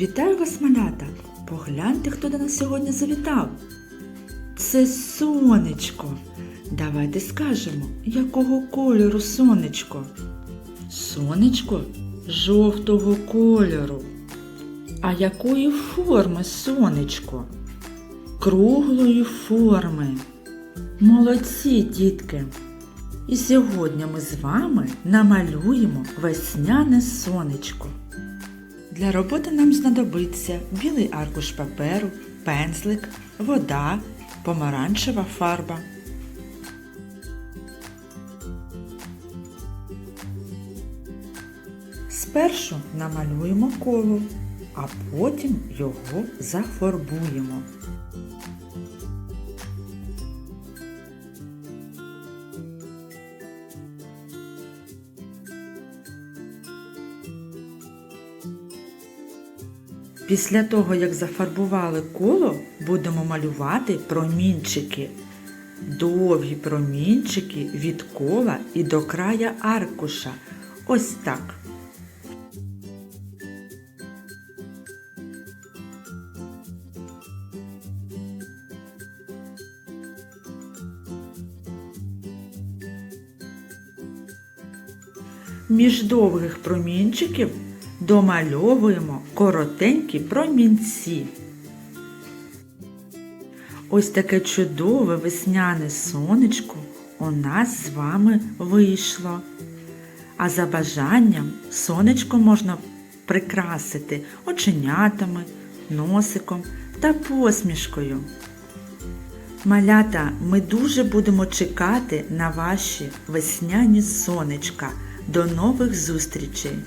Вітаю вас, малята! Погляньте, хто до нас сьогодні завітав. Це сонечко. Давайте скажемо, якого кольору сонечко. Сонечко жовтого кольору. А якої форми сонечко? Круглої форми. Молодці, дітки! І сьогодні ми з вами намалюємо весняне сонечко. Для роботи нам знадобиться білий аркуш паперу, пензлик, вода, помаранчева фарба. Спершу намалюємо коло, а потім його зафарбуємо. Після того, як зафарбували коло, будемо малювати промінчики. Довгі промінчики від кола і до края аркуша. Ось так. Між довгих промінчиків домальовуємо коротенькі промінці. Ось таке чудове весняне сонечко у нас з вами вийшло. А за бажанням сонечко можна прикрасити оченятами, носиком та посмішкою. Малята, ми дуже будемо чекати на ваші весняні сонечка. До нових зустрічей!